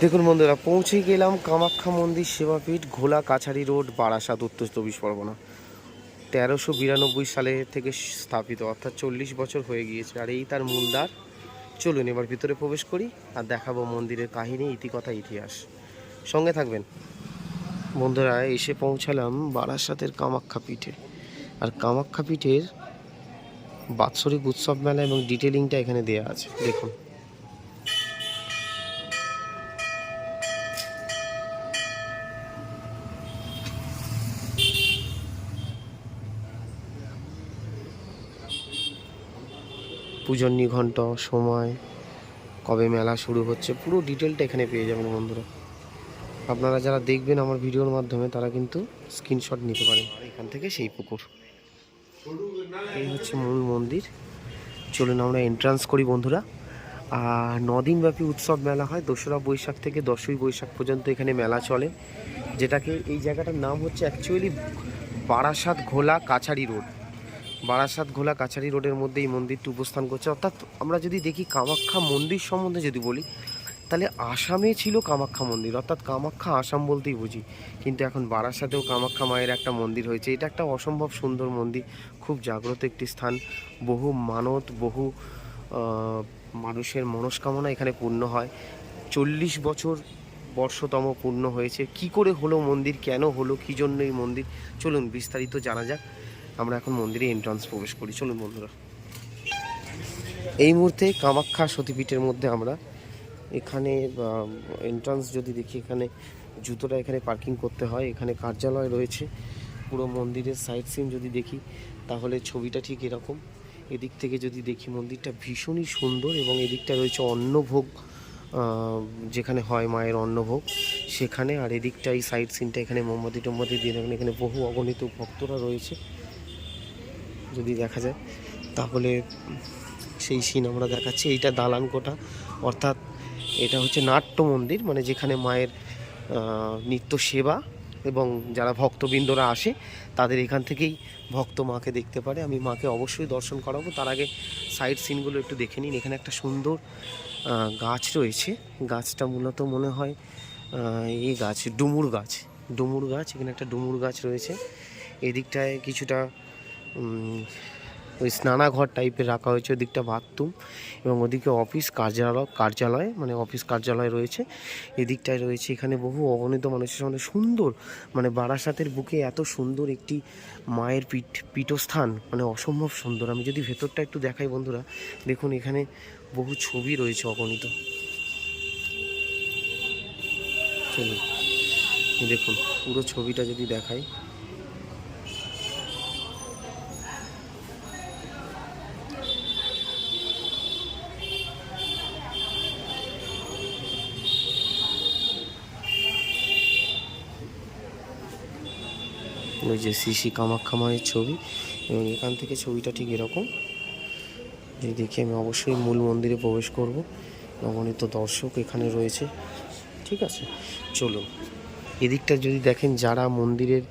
দেখুন বন্ধুরা, পৌঁছে গেলাম কামাখ্যা মন্দির সেবাপীঠ ঘোলা কাছারি রোড, বারাসাত, উত্তর চব্বিশ পরগনা। তেরোশো বিরানব্বই সালে থেকে স্থাপিত, অর্থাৎ চল্লিশ বছর হয়ে গিয়েছে, আর এই তার মূলদ্বার চলুন এবার ভিতরে প্রবেশ করি আর দেখাবো মন্দিরের কাহিনী, ইতিকথা, ইতিহাস। সঙ্গে থাকবেন। বন্ধুরা, এসে পৌঁছালাম বারাসাতের কামাখ্যা পীঠে। আর কামাখ্যা পীঠের বাৎসরিক উৎসব মেলা এবং ডিটেলিংটা এখানে দেওয়া আছে। দেখুন। পুজোর নিঘণ্ট, সময়, কবে মেলা শুরু হচ্ছে, পুরো ডিটেলটা এখানে পেয়ে যাবেন বন্ধুরা। আপনারা যারা দেখবেন আমার ভিডিওর মাধ্যমে, তারা কিন্তু স্ক্রিনশট নিতে পারেন এখান থেকে সেই পুকুর। এই হচ্ছে মূল মন্দির। চলুন আমরা এন্ট্রান্স করি বন্ধুরা। আর নদিনব্যাপী উৎসব মেলা হয়, দোসরা বৈশাখ থেকে দশই বৈশাখ পর্যন্ত এখানে মেলা চলে। যেটাকে এই জায়গাটার নাম হচ্ছে অ্যাকচুয়ালি বারাসাত ঘোলা কাছারি রোড বারাসাত ঘোলা কাছারি রোডের মধ্যে এই মন্দিরটি উপস্থান করছে। অর্থাৎ আমরা যদি দেখি কামাখ্যা মন্দির সম্বন্ধে যদি বলি, তাহলে আসামে ছিল কামাখ্যা মন্দির। অর্থাৎ কামাখ্যা আসাম বলতেই বুঝি। কিন্তু এখন বারাসাতেও কামাখ্যা মায়ের একটা মন্দির হয়েছে। এটা একটা অসম্ভব সুন্দর মন্দির, খুব জাগ্রত একটি স্থান। বহু মানত, বহু মানুষের মনস্কামনা এখানে পূর্ণ হয়। চল্লিশ বছর বর্ষতম পূর্ণ হয়েছে। কি করে হলো মন্দির, কেন হলো, কী জন্য এই মন্দির? চলুন বিস্তারিত জানা যাক। আমরা এখন মন্দিরে এন্ট্রান্স প্রবেশ করি। চলুন বন্ধুরা। এই মুহূর্তে কামাখ্যা সতীপীঠের মধ্যে আমরা এখানে এন্ট্রান্স যদি দেখি, এখানে জুতোটা এখানে পার্কিং করতে হয়। এখানে কার্যালয় রয়েছে। পুরো মন্দিরের সাইড সিন যদি দেখি, তাহলে ছবিটা ঠিক এরকম। এদিক থেকে যদি দেখি, মন্দিরটা ভীষণই সুন্দর এবং এদিকটা রয়েছে অন্নভোগ যেখানে হয় মায়ের অন্নভোগ। সেখানে আর এদিকটা এই সাইড সিনটা এখানে মোমবাতি টোমবাতি দিয়ে এখানে বহু অগণিত ভক্তরা রয়েছে। যদি দেখা যায়, তাহলে সেই সিন আমরা দেখাচ্ছি। এইটা দালান কোটা অর্থাৎ এটা হচ্ছে নাট্য মন্দির মানে যেখানে মায়ের নিত্য সেবা এবং যারা ভক্তবৃন্দরা আসে, তাদের এখান থেকেই ভক্ত মাকে দেখতে পারে। আমি মাকে অবশ্যই দর্শন করাবো। তার আগে সাইড সিনগুলো একটু দেখে নিন। এখানে একটা সুন্দর গাছ রয়েছে। গাছটা মূলত মনে হয় এই গাছ, ডুমুর গাছ। ডুমুর গাছ, এখানে একটা ডুমুর গাছ রয়েছে। এদিকটায় কিছুটা ওই স্নানাঘর টাইপের রাখা হয়েছে ওদিকটা বাথরুম এবং ওদিকে অফিস কার্যালয় কার্যালয় মানে অফিস কার্যালয় রয়েছে। এদিকটায় রয়েছে এখানে বহু অগণিত মানুষের সঙ্গে সুন্দর মানে বারাসাতের বুকে এত সুন্দর একটি মায়ের পিঠ, পীঠস্থান মানে অসম্ভব সুন্দর। আমি যদি ভেতরটা একটু দেখাই বন্ধুরা, দেখুন এখানে বহু ছবি রয়েছে অগণিত। দেখুন, পুরো ছবিটা যদি দেখাই। ওই যে শ্রী কামাখ্যা মায়ের ছবি, এবং এখান থেকে ছবিটা ঠিক এরকম। এই দেখে আমি অবশ্যই মূল মন্দিরে প্রবেশ করব। অগণিত দর্শক এখানে রয়েছে। ঠিক আছে, চলুন। এদিকটা যদি দেখেন, যারা মন্দিরের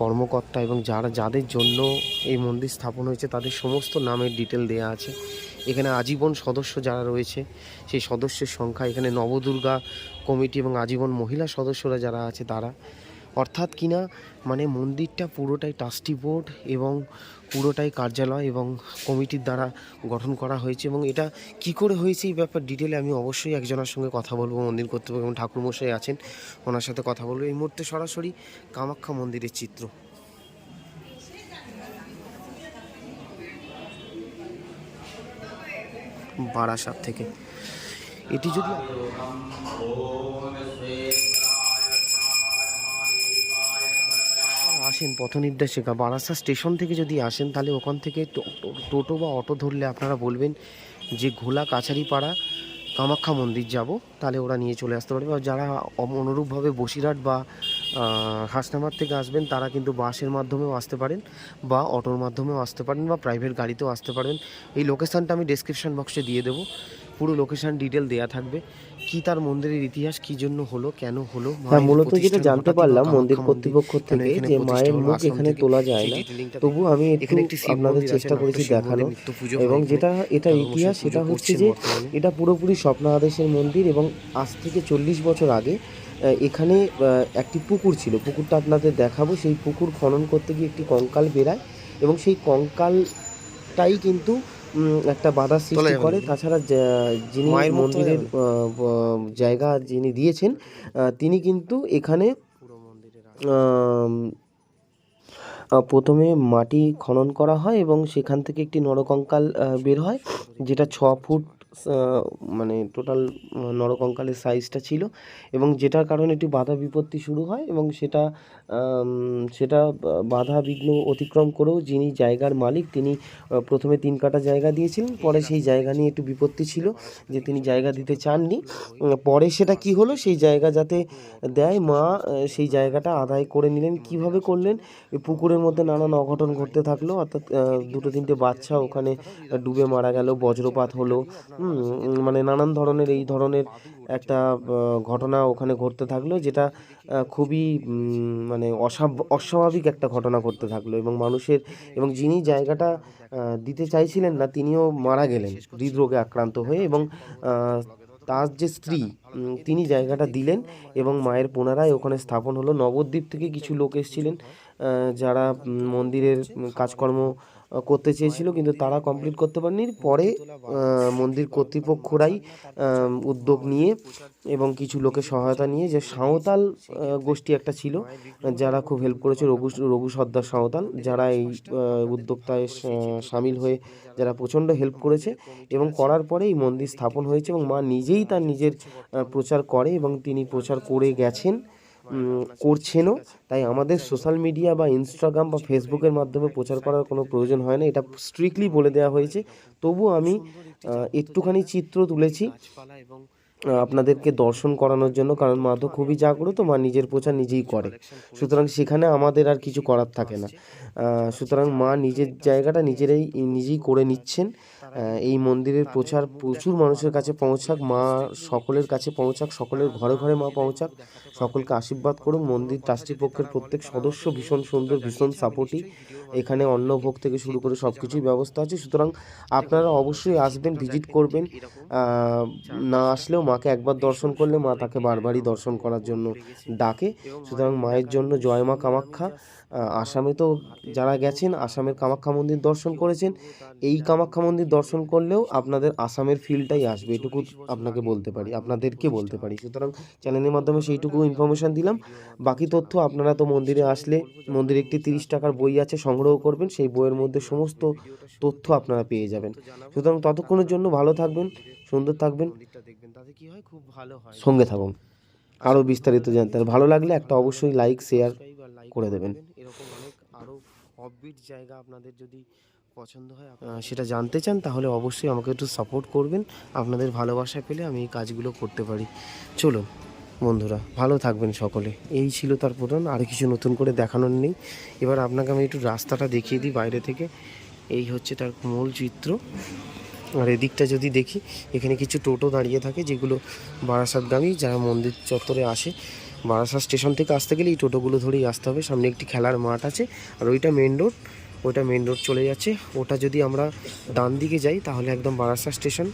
কর্মকর্তা এবং যারা, যাদের জন্য এই মন্দির স্থাপন হয়েছে, তাদের সমস্ত নামের ডিটেল দেয়া আছে। এখানে আজীবন সদস্য যারা রয়েছে, সেই সদস্যের সংখ্যা এখানে নবদুর্গা কমিটি এবং আজীবন মহিলা সদস্যরা যারা আছে, তারা অর্থাৎ কিনা মানে মন্দিরটা পুরোটাই ট্রাস্টি বোর্ড এবং পুরোটাই কার্যালয় এবং কমিটির দ্বারা গঠন করা হয়েছে এবং এটা কি করে হয়েছে এই ব্যাপার ডিটেলে আমি অবশ্যই একজনের সঙ্গে কথা বলব, মন্দির কর্তৃপক্ষ এবং ঠাকুরমশাই আছেন, ওনার সাথে কথা বলব। এই মুহূর্তে সরাসরি কামাখ্যা মন্দিরের চিত্র। বারাসাত থেকে। এটি যদি আসেন পথ নির্দেশিকা বারাসা স্টেশন থেকে যদি আসেন, তাহলে ওখান থেকে টোটো বা অটো ধরলে আপনারা বলবেন যে ঘোলা কাছারিপাড়া কামাখ্যা মন্দির যাব, তাহলে ওরা নিয়ে চলে আসতে পারবে। যারা অনুরূপভাবে বসিরহাট বা হাসনামার থেকে আসবেন, তারা কিন্তু বাসের মাধ্যমেও আসতে পারেন বা অটোর মাধ্যমেও আসতে পারেন বা প্রাইভেট গাড়িতেও আসতে পারেন এই লোকেশানটা আমি ডেসক্রিপশন বক্সে দিয়ে দেবো। পুরো লোকেশন ডিটেল দেয়া থাকবে। কি তার মন্দিরের ইতিহাস কি জন্য হলো কেন হলো হ্যাঁ মূলত যেটা জানতে পারলাম মন্দির কর্তৃপক্ষ থেকে যে মায়ের মুখ এখানে তোলা যায় না তবু আমি একটু এখানে একটি আপনাদের চেষ্টা করেছি দেখানো এবং যেটা এটা ইতিহাস সেটা হচ্ছে যে এটা পুরোপুরি স্বপ্ন আদেশের মন্দির এবং আজ থেকে চল্লিশ বছর আগে এখানে একটি পুকুর ছিল। পুকুরটা আপনাদের দেখাবো। সেই পুকুর খনন করতে গিয়ে একটি কঙ্কাল বেরায় এবং সেই কঙ্কালটাই কিন্তু একটা বাধা সৃষ্টি করে। তাছাড়া যিনি মন্দিরের জায়গা যিনি দিয়েছেন তিনি কিন্তু এখানে প্রথমে মাটি খনন করা হয় এবং সেখান থেকে একটি নরকঙ্কাল বের হয় যেটা ছ ফুট মানে টোটাল নরকঙ্কালের সাইজটা ছিল এবং যেটার কারণে একটি বাধা বিপত্তি শুরু হয় এবং সেটা সেটা বাধা বিঘ্ন অতিক্রম করেও যিনি জায়গার মালিক তিনি প্রথমে তিন কাটা জায়গা দিয়েছিলেন, পরে সেই জায়গা নিয়ে একটু বিপত্তি ছিল যে তিনি জায়গা দিতে চাননি। পরে সেটা কি হলো? সেই জায়গা যাতে দেয়, মা সেই জায়গাটা আদায় করে নিলেন। কীভাবে করলেন? পুকুরের মধ্যে নানান অঘটন ঘটতে থাকল, অর্থাৎ দুটো তিনটে বাচ্চা ওখানে ডুবে মারা গেল, বজ্রপাত হলো। মানে নানান ধরনের এই ধরনের একটা ঘটনা ওখানে ঘটতে থাকল যেটা খুবই মানে অস্বাভ- অস্বাভাবিক একটা ঘটনা ঘটতে থাকল এবং মানুষের এবং যিনি জায়গাটা দিতে চাইছিলেন না তিনিও মারা গেলেন হৃদরোগে আক্রান্ত হয়ে এবং তার যে স্ত্রী তিনি জায়গাটা দিলেন এবং মায়ের পুনরায় ওখানে স্থাপন হলো। নবদ্বীপ থেকে কিছু লোক এসেছিলেন যারা মন্দিরের কাজকর্ম করতে চেয়েছিল, কিন্তু তারা কমপ্লিট করতে পারেনি। পরে মন্দির কর্তৃপক্ষরাই উদ্যোগ নিয়ে এবং কিছু লোকের সহায়তা নিয়ে যে সাঁওতাল গোষ্ঠী একটা ছিল, যারা খুব হেল্প করেছে রঘু রঘু সর্দার সাঁওতাল, যারা এই উদ্যোক্তায় সামিল হয়ে যারা প্রচণ্ড হেল্প করেছে এবং করার পরে এই মন্দির স্থাপন হয়েছে এবং মা নিজেই তার নিজের প্রচার করে এবং তিনি প্রচার করে গেছেন। করছেনও তাই আমাদের সোশ্যাল মিডিয়া বা ইনস্টাগ্রাম বা ফেসবুকের মাধ্যমে প্রচার করার কোনো প্রয়োজন হয় না এটা স্ট্রিক্টলি বলে দেওয়া হয়েছে। তবু আমি একটুখানি চিত্র তুলেছি। আপনাদেরকে দর্শন করানোর জন্য কারণ মা তো খুবই জাগ্রত মা নিজের প্রচার নিজেই করে। সুতরাং সেখানে আমাদের আর কিছু করার থাকে না। সুতরাং মা নিজের জায়গাটা নিজেরাই নিজেই করে নিচ্ছেন। এই মন্দিরের প্রচার প্রচুর মানুষের কাছে পৌঁছাক, মা সকলের কাছে পৌঁছাক, সকলের ঘরে ঘরে মা পৌঁছাক, সকলকে আশীর্বাদ করুন। মন্দির ট্রাস্টিপক্ষের প্রত্যেক সদস্য ভীষণ সুন্দর, ভীষণ সাপোর্টিভ এখানে অন্নভোগ থেকে শুরু করে সব কিছুই ব্যবস্থা আছে। সুতরাং আপনারা অবশ্যই আসবেন ভিজিট করবেন। না আসলেও মাকে একবার দর্শন করলে মা তাকে বারবারই দর্শন করার জন্য ডাকে। সুতরাং মায়ের জন্য জয় মা কামাখ্যা। আসামে তো যারা গেছেন, আসামের কামাখ্যা মন্দির দর্শন করেছেন। এই কামাখ্যা মন্দির দর্শন করলেও আপনাদের আসামের ফিলটাই আসবে, এটুকু আপনাকে বলতে পারি, আপনাদেরকে বলতে পারি। সুতরাং চ্যানেলের মাধ্যমে সেইটুকু ইনফরমেশান দিলাম। বাকি তথ্য আপনারা তো মন্দিরে আসলে, মন্দিরে একটি তিরিশ টাকার বই আছে, সংগ্রহ করবেন, সেই বইয়ের মধ্যে সমস্ত তথ্য আপনারা পেয়ে যাবেন। সুতরাং ততক্ষণের জন্য ভালো থাকবেন, সুন্দর থাকবেন। সঙ্গে থাকুন। আরও বিস্তারিত জানতে ভালো লাগলে একটা অবশ্যই লাইক শেয়ার করে দেবেন। এরকম অনেক আরও অফবিট জায়গা আপনাদের যদি পছন্দ হয় সেটা জানতে চান তাহলে অবশ্যই আমাকে একটু সাপোর্ট করবেন। আপনাদের ভালোবাসা পেলে আমি এই কাজগুলো করতে পারি। চলুন বন্ধুরা ভালো থাকবেন সকলে। এই ছিল তার প্রধান আর কিছু নতুন করে দেখানোর নেই। এবার আপনাকে আমি একটু রাস্তাটা দেখিয়ে দিই বাইরে থেকে। এই হচ্ছে তার মূল চিত্র। আর এদিকটা যদি দেখি এখানে কিছু টোটো দাঁড়িয়ে থাকে যেগুলো বারাসাতগামী যারা মন্দির চত্বরে আসে। বারাসাত স্টেশন থেকে আসতে গেলে এই টোটোগুলো ধরেই আসতে হবে। সামনে একটি খেলার মাঠ আছে আর ওইটা মেন রোড ওইটা মেন রোড চলে যাচ্ছে। ওটা যদি আমরা ডান দিকে যাই, তাহলে একদম বারাসাত স্টেশন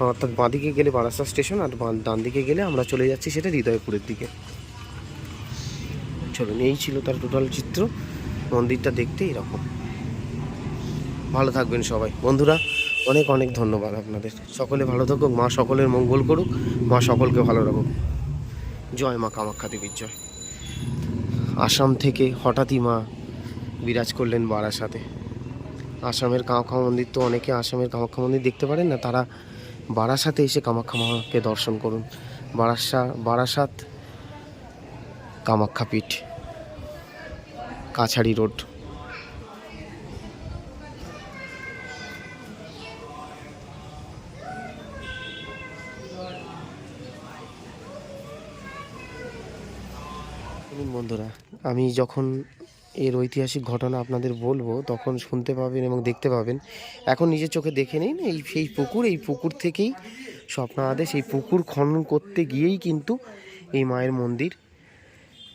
অর্থাৎ বাঁ দিকে গেলে বারাসাত স্টেশন আর ডান দিকে গেলে আমরা চলে যাচ্ছি সেটা হৃদয়পুরের দিকে। চলুন, এই ছিল তার টোটাল চিত্র। মন্দিরটা দেখতে এরকম। ভালো থাকবেন সবাই। বন্ধুরা, অনেক অনেক ধন্যবাদ আপনাদের। সকলে ভালো থাকুক, মা সকলের মঙ্গল করুক, মা সকলকে ভালো রাখুক। জয় মা কামাখ্যা দেবীর জয়। আসাম থেকে হঠাৎই মা বিরাজ করলেন বারাসাতে আসামের কামাখ্যা মন্দির তো অনেকে আসামের কামাখ্যা মন্দির দেখতে পারেন না, তারা বারাসাতে এসে কামাখ্যা মাকে দর্শন করুন। বারাসা বারাসাত কামাখ্যা পীঠ, কাছাড়ি রোড। বন্ধুরা, আমি যখন এর ঐতিহাসিক ঘটনা আপনাদের বলব। তখন শুনতে পাবেন এবং দেখতে পাবেন। এখন নিজের চোখে দেখে নিন, এই সেই পুকুর, এই পুকুর থেকেই স্বপ্ন আদেশ এই পুকুর খনন করতে গিয়েই কিন্তু এই মায়ের মন্দির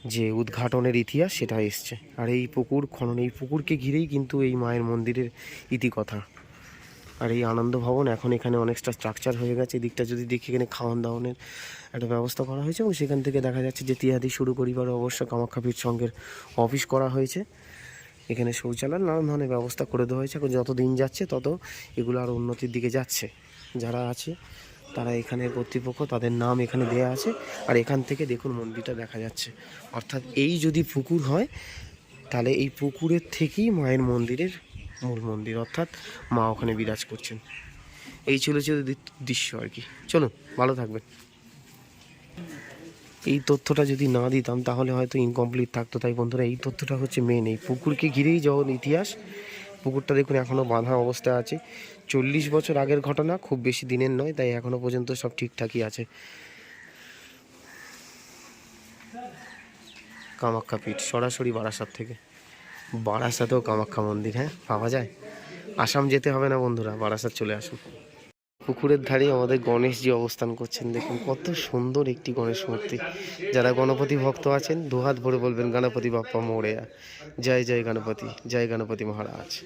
যে উদ্ঘাটনের ইতিহাস, সেটা এসছে। আর এই পুকুর খনন, এই পুকুরকে ঘিরেই কিন্তু এই মায়ের মন্দিরের ইতিকথা। আর এই আনন্দ ভবন এখন এখানে অনেকটা স্ট্রাকচার হয়ে গেছে। এদিকটা যদি দেখি এখানে খাওয়ান দাওয়ানের একটা ব্যবস্থা করা হয়েছে এবং সেখান থেকে দেখা যাচ্ছে যে তিয়াদি শুরু করিবার অবশ্য কামাখ্যাপীঠ সংঘের অফিস করা হয়েছে। এখানে শৌচালয় নানান ধরনের ব্যবস্থা করে দেওয়া হয়েছে। এখন যত দিন যাচ্ছে, তত এগুলো আরও উন্নতির দিকে যাচ্ছে। যারা আছে, তারা এখানে কর্তৃপক্ষ তাদের নাম এখানে দেয়া আছে। আর এখান থেকে দেখুন মন্দিরটা দেখা যাচ্ছে। অর্থাৎ এই যদি পুকুর হয়, তাহলে এই পুকুরের থেকেই মায়ের মন্দিরের মূল মন্দির, অর্থাৎ মা ওখানে বিরাজ করছেন। এই ছিল ছিল দৃশ্য আর কি। চলুন, ভালো থাকবেন। এই তথ্যটা যদি না দিতাম, তাহলে হয়তো ইনকমপ্লিট থাকতো। তাই বন্ধুরা, এই তথ্যটা হচ্ছে মেন এই পুকুরকে ঘিরেই যখন ইতিহাস। পুকুরটা দেখুন এখনও বাঁধা অবস্থায় আছে। চল্লিশ বছর আগের ঘটনা, খুব বেশি দিনের নয়, তাই এখনও পর্যন্ত সব ঠিকঠাকই আছে। কামাখ্যা পীঠ, সরাসরি বারাসাত থেকে। বারাসাতেও কামাখ্যা মন্দির হ্যাঁ? পাওয়া যায়? আসাম যেতে হবে না বন্ধুরা, বারাসাত চলে আসুন। পুকুরের ধারে আমাদের গণেশজি অবস্থান করছেন, দেখুন কত সুন্দর একটি গণেশ মূর্তি। যারা গণপতি ভক্ত আছেন, দুহাত ভরে বলবেন, গণপতি বাপ্পা মোড়েয়া জয় জয় গণপতি জয় গণপতি মহারাজ।